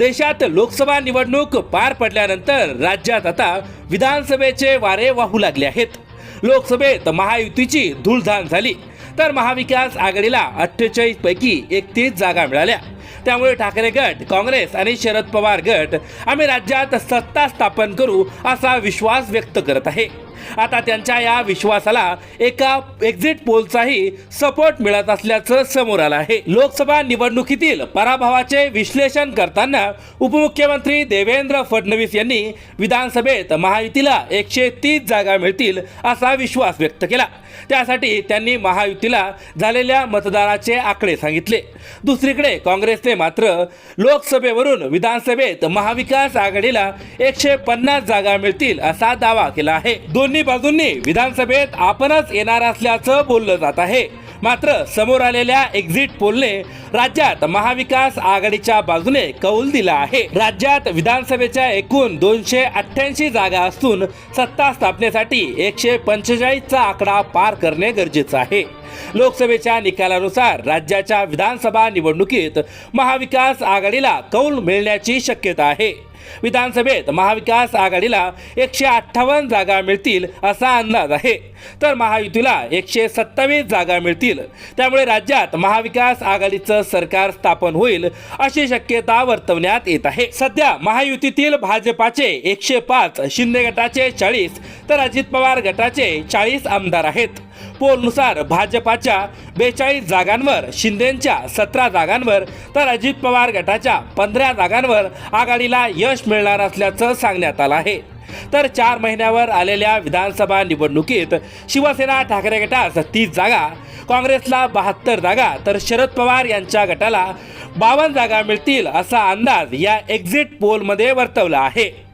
देशात लोकसभा निवडणूक पार पडल्यानंतर राज्यात आता विधानसभेचे वारे वाहू लागले आहेत. लोकसभेत महायुतीची धूळधाण झाली. तर महाविकास आघाडीला अठ्ठेचाळीस पैकी एकतीस जागा मिळाल्या. त्यामुळे ठाकरे गट काँग्रेस आणि शरद पवार गट आम्ही राज्यात सत्ता स्थापन करू असा विश्वास व्यक्त करत आहे. आता त्यांच्या या विश्वासाला एका एक्झिट पोलचाही सपोर्ट मिळत असल्याचं समोर आलं आहे. लोकसभा निवडणुकीतील पराभवाचे विश्लेषण करताना उपमुख्यमंत्री देवेंद्र फडणवीस यांनी विधानसभेत महायुतीला एकशे तीस जागा मिळतील असा विश्वास व्यक्त केला. त्यासाठी त्यांनी महायुतीला झालेल्या मतदानाचे आकडे सांगितले. दुसरीकडे काँग्रेस काँग्रेसने मात्र लोकसभेवरून विधानसभेत महाविकास आघाडीला एकशे पन्नास जागा मिळतील असा दावा केला आहे. दोन्ही बाजूंनी विधानसभेत आपणच येणार असल्याचं बोललं जात आहे. मात्र समोर आलेल्या एक्झिट पोलने राज्यात महाविकास आघाडीच्या बाजूने कौल दिला आहे. राज्यात विधानसभेच्या एकूण दोनशे अठ्ठ्याऐंशी जागा असून सत्ता स्थापनेसाठी एकशे पंचेचाळीसचा आकडा पार करणे गरजेचं आहे. लोकसभेच्या निकालानुसार राज्याच्या विधानसभा निवडणुकीत महाविकास आघाडीला कौल मिळण्याची शक्यता आहे. विधानसभेत महाविकास आघाडीला एकशे अठ्ठावन्न जागा मिळतील असा अंदाज आहे. तर महायुतीला एकशे सत्तावीस जागा मिळतील त्यामुळे राज्यात महाविकास आघाडीचं सरकार स्थापन होईल अशी शक्यता वर्तवण्यात येत आहे. सध्या महायुतीतील भाजपाचे एकशे पाच शिंदे गटाचे चाळीस तर अजित पवार गटाचे चाळीस आमदार आहेत. पोलनुसार भाजपाच्या बेचाळीस जागांवर शिंदेच्या सतरा जागांवर तर अजित पवार गटाच्या पंधरा जागांवर आघाडीला यश मिळणार असल्याचं सांगण्यात आलं आहे. तर चार महिन्यावर आलेल्या विधानसभा निवडणुकीत शिवसेना ठाकरे गटास तीस जागा काँग्रेसला बहात्तर जागा तर शरद पवार यांच्या गटाला बावन्न जागा मिळतील असा अंदाज या एक्झिट पोलमध्ये वर्तवला आहे.